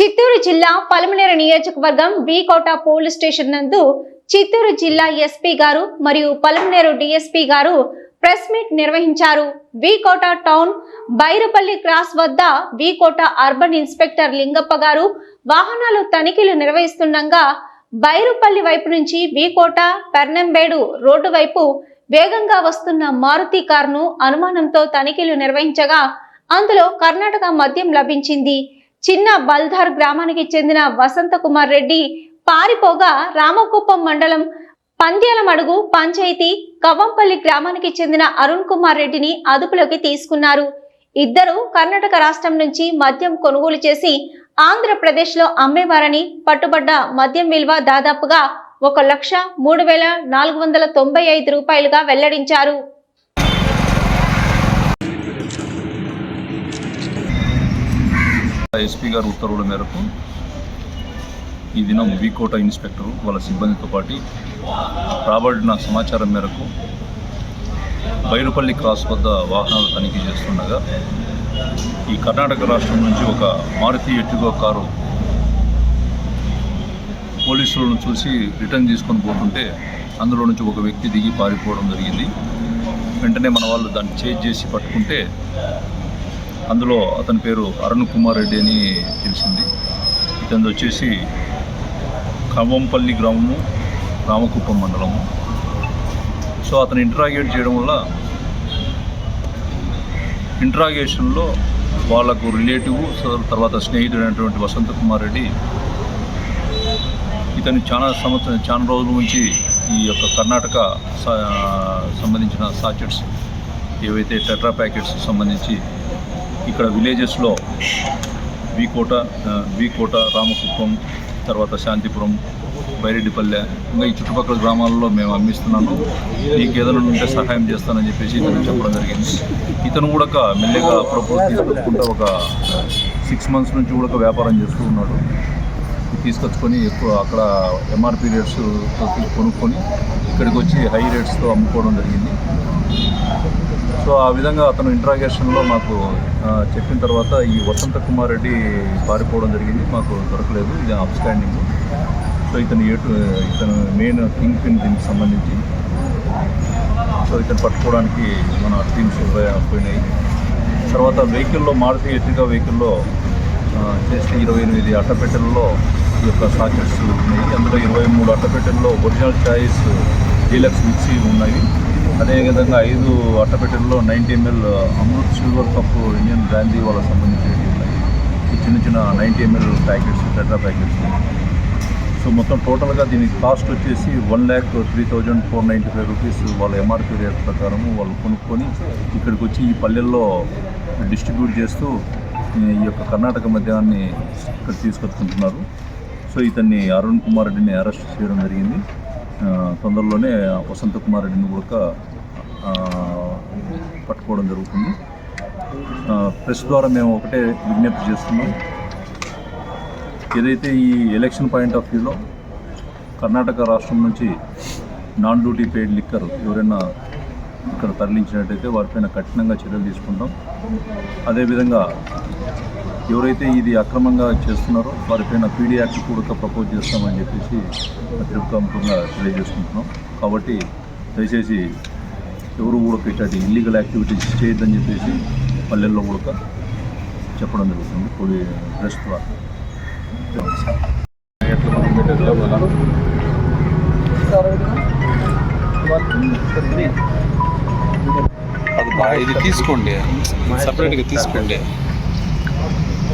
చిత్తూరు జిల్లా పలమనేరు నియోజకవర్గం కోట police station నందు చిత్తూరు జిల్లా ఎస్పీ గారు మరియు పలమనేరు డిఎస్పీ గారు ప్రెస్ మీట్ నిర్వహించారు. కోట టౌన్ బైరుపల్లి క్రాస్ వద్ద కోట అర్బన్ ఇన్స్పెక్టర్ లింగప్ప గారు వాహనాలు తనిఖీలు నిర్వహిస్తుండగా బైరుపల్లి వైపు నుంచి కోట పెర్నంబేడు రోడ్డు వైపు వేగంగా వస్తున్న మారుతి కారును అనుమానంతో తనిఖీలు నిర్వహించగా అందులో కర్ణాటక మద్యం లభించింది. చిన్న బల్ధార్ గ్రామానికి చెందిన వసంత కుమార్ రెడ్డి పారిపోగా రామకుప్పం మండలం పంద్యాలమడుగు పంచాయతీ కవ్వంపల్లి గ్రామానికి చెందిన అరుణ్ కుమార్ రెడ్డిని అదుపులోకి తీసుకున్నారు. ఇద్దరు కర్ణాటక రాష్ట్రం నుంచి మద్యం కొనుగోలు చేసి ఆంధ్రప్రదేశ్లో అమ్మేవారని పట్టుబడ్డ మద్యం విలువ దాదాపుగా ఒక లక్ష మూడు వేల నాలుగు వందల తొంభై ఐదు రూపాయలుగా వెల్లడించారు. ఎస్పీ గారు ఉత్తర్వుల మేరకు ఈ దినం వీకోట ఇన్స్పెక్టరు వాళ్ళ సిబ్బందితో పాటు రాబడిన సమాచారం మేరకు బైరుపల్లి క్రాస్ వద్ద వాహనాలు తనిఖీ చేస్తుండగా ఈ కర్ణాటక రాష్ట్రం నుంచి ఒక మారుతి ఎట్టుగో కారు పోలీసులను చూసి రిటర్న్ తీసుకొని పోతుంటే అందులో నుంచి ఒక వ్యక్తి దిగి పారిపోవడం జరిగింది. వెంటనే మన వాళ్ళు దాన్ని చేజ్ చేసి పట్టుకుంటే అందులో అతని పేరు అరుణ్ కుమార్ రెడ్డి అని తెలిసింది. ఇతను వచ్చేసి ఖమ్మంపల్లి గ్రామము రామకుప్పం మండలము. సో అతను ఇంటరాగేట్ చేయడం వల్ల ఇంటరాగేషన్లో వాళ్ళకు రిలేటివ్ తర్వాత తర్వాత స్నేహితుడైనటువంటి వసంత కుమార్ రెడ్డి ఇతను చాలా సంవత్సరం చాలా రోజుల నుంచి ఈ యొక్క కర్ణాటక సా- సంబంధించిన సాచెట్స్ ఏవైతే టెట్రా ప్యాకెట్స్ సంబంధించి ఇక్కడ విలేజెస్లో వీకోట ఆ, వీకోట రామకుప్పం తర్వాత శాంతిపురం బైరెడ్డిపల్లె ఇంకా ఈ చుట్టుపక్కల గ్రామాల్లో మేము అమ్మిస్తున్నాను. నీకు ఏదైనా ఉంటే సహాయం చేస్తానని చెప్పేసి ఇతను చెప్పడం జరిగింది. ఇతను కూడా ఒక మెల్లిగా అప్పుడప్పుడు తీసుకొచ్చుకుంటా ఒక సిక్స్ మంత్స్ నుంచి కూడా ఒక వ్యాపారం చేస్తూ ఉన్నాడు. తీసుకొచ్చుకొని ఎక్కువ అక్కడ ఎంఆర్పి రేట్స్ కొనుక్కొని ఇక్కడికి వచ్చి హై రేట్స్తో అమ్ముకోవడం జరిగింది. సో ఆ విధంగా అతను ఇంట్రాగేషన్లో మాకు చెప్పిన తర్వాత ఈ వసంత కుమార్ రెడ్డి పారిపోవడం జరిగింది. మాకు దొరకలేదు. ఇది అప్స్టాండింగ్ సో ఇతను ఏటు ఇతను మెయిన్ కింగ్ పిన్ దీనికి సంబంధించి. సో ఇతను పట్టుకోవడానికి మన టీమ్స్ పోయినాయి. తర్వాత వెహికల్లో మారుతి ఎర్టిగా వెహికల్లో చేసిన ఇరవై ఎనిమిది అట్టపెట్టెల్లో ఈ యొక్క సాకెట్స్ ఉన్నాయి. అందులో ఇరవై మూడు అట్టపెట్టెల్లో ఒరిజినల్ చాయిస్ డీలక్స్ మిక్సీ ఉన్నాయి. అదేవిధంగా ఐదు అట్టపెట్టెల్లో ninety ML Amrit silver cup Indian brandy వాళ్ళకి సంబంధించినవి ఉన్నాయి. చిన్న చిన్న ninety ML packets tetra packets. So మొత్తం టోటల్గా దీనికి కాస్ట్ వచ్చేసి one lakh three thousand four ninety five rupees వాళ్ళ ఎంఆర్పీ రేట్ ప్రకారం వాళ్ళు కొనుక్కొని ఇక్కడికి వచ్చి ఈ పల్లెల్లో డిస్ట్రిబ్యూట్ చేస్తూ ఈ యొక్క కర్ణాటక మద్యాన్ని ఇక్కడ తీసుకొచ్చుకుంటున్నారు. సో ఇతన్ని అరుణ్ కుమార్ రెడ్డిని అరెస్ట్ చేయడం జరిగింది. తొందరలోనే వసంత కుమార్ రెడ్డిని కూడా పట్టుకోవడం జరుగుతుంది. ప్రెస్ ద్వారా మేము ఒకటే విజ్ఞప్తి చేస్తున్నాం. ఏదైతే ఈ ఎలక్షన్ పాయింట్ ఆఫ్ వ్యూలో కర్ణాటక రాష్ట్రం నుంచి నాన్ డ్యూటీ పెయిడ్ లిక్కర్ ఎవరైనా ఇక్కడ తరలించినట్టయితే వారిపైన కఠినంగా చర్యలు తీసుకుంటాం. అదేవిధంగా ఎవరైతే ఇది అక్రమంగా చేస్తున్నారో వారిపైన పీడీ యాక్ట్ కూడా ప్రపోజ్ చేస్తామని చెప్పేసి తిరుగుతాంపుగా తెలియజేసుకుంటున్నాం. కాబట్టి దయచేసి ఎవరు కూడా ఇట్లాంటి ఇల్లీగల్ యాక్టివిటీస్ చేయొద్దని చెప్పేసి పల్లెల్లో కూడా చెప్పడం జరుగుతుంది. పోలీ ప్రెస్ ద్వారా అది బాగా ఇది తీసుకోండి సపరేట్గా తీసుకోండి